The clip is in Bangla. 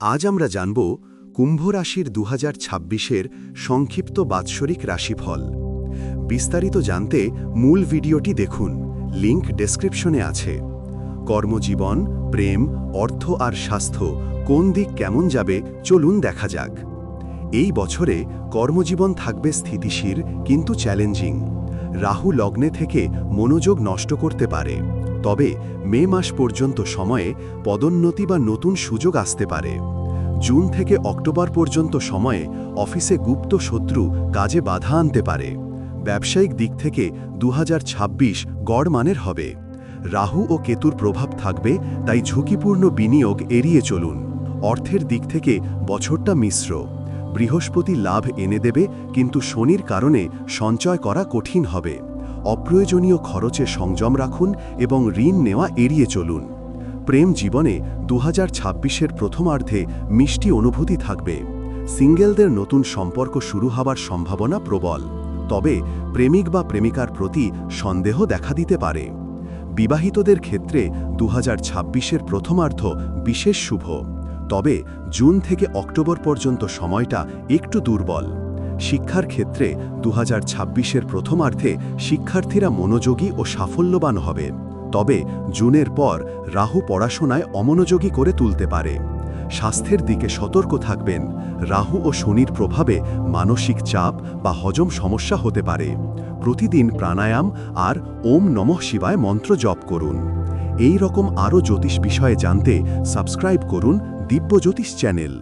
আজ আমরা জানব কুম্ভ রাশির দু হাজার সংক্ষিপ্ত বাৎসরিক রাশিফল। বিস্তারিত জানতে মূল ভিডিওটি দেখুন, লিংক ডেসক্রিপশনে আছে। কর্মজীবন, প্রেম, অর্থ আর স্বাস্থ্য, কোন দিক কেমন যাবে চলুন দেখা যাক। এই বছরে কর্মজীবন থাকবে স্থিতিশীল কিন্তু চ্যালেঞ্জিং রাহু লগ্নে থেকে মনোযোগ নষ্ট করতে পারে। তবে মে মাস পর্যন্ত সময়ে পদোন্নতি বা নতুন সুযোগ আসতে পারে। জুন থেকে অক্টোবর পর্যন্ত সময়ে অফিসে গুপ্ত শত্রু কাজে বাধা আনতে পারে। ব্যবসায়িক দিক থেকে দু হাজার ছাব্বিশ গড় মানের হবে। রাহু ও কেতুর প্রভাব থাকবে, তাই ঝুঁকিপূর্ণ বিনিয়োগ এড়িয়ে চলুন। অর্থের দিক থেকে বছরটা মিশ্র। বৃহস্পতি লাভ এনে দেবে, কিন্তু শনির কারণে সঞ্চয় করা কঠিন হবে। অপ্রয়োজনীয় খরচে সংযম রাখুন এবং ঋণ নেওয়া এড়িয়ে চলুন। প্রেম জীবনে দু হাজার ছাব্বিশের প্রথমার্ধে মিষ্টি অনুভূতি থাকবে। সিঙ্গেলদের নতুন সম্পর্ক শুরু হবার সম্ভাবনা প্রবল। তবে প্রেমিক বা প্রেমিকার প্রতি সন্দেহ দেখা দিতে পারে। বিবাহিতদের ক্ষেত্রে দু হাজার ছাব্বিশের প্রথমার্ধ বিশেষ শুভ। তবে জুন থেকে অক্টোবর পর্যন্ত সময়টা একটু দুর্বল। শিক্ষার ক্ষেত্রে দু হাজার প্রথমার্ধে শিক্ষার্থীরা মনোযোগী ও সাফল্যবান হবে। তবে জুনের পর রাহু পড়াশোনায় অমনোযোগী করে তুলতে পারে। স্বাস্থ্যের দিকে সতর্ক থাকবেন। রাহু ও শনির প্রভাবে মানসিক চাপ বা হজম সমস্যা হতে পারে। প্রতিদিন প্রাণায়াম আর ওম নমঃ শিবায় মন্ত্র জপ করুন। এই রকম আরও জ্যোতিষ বিষয়ে জানতে সাবস্ক্রাইব করুন দিব্য জ্যোতিষ চ্যানেল।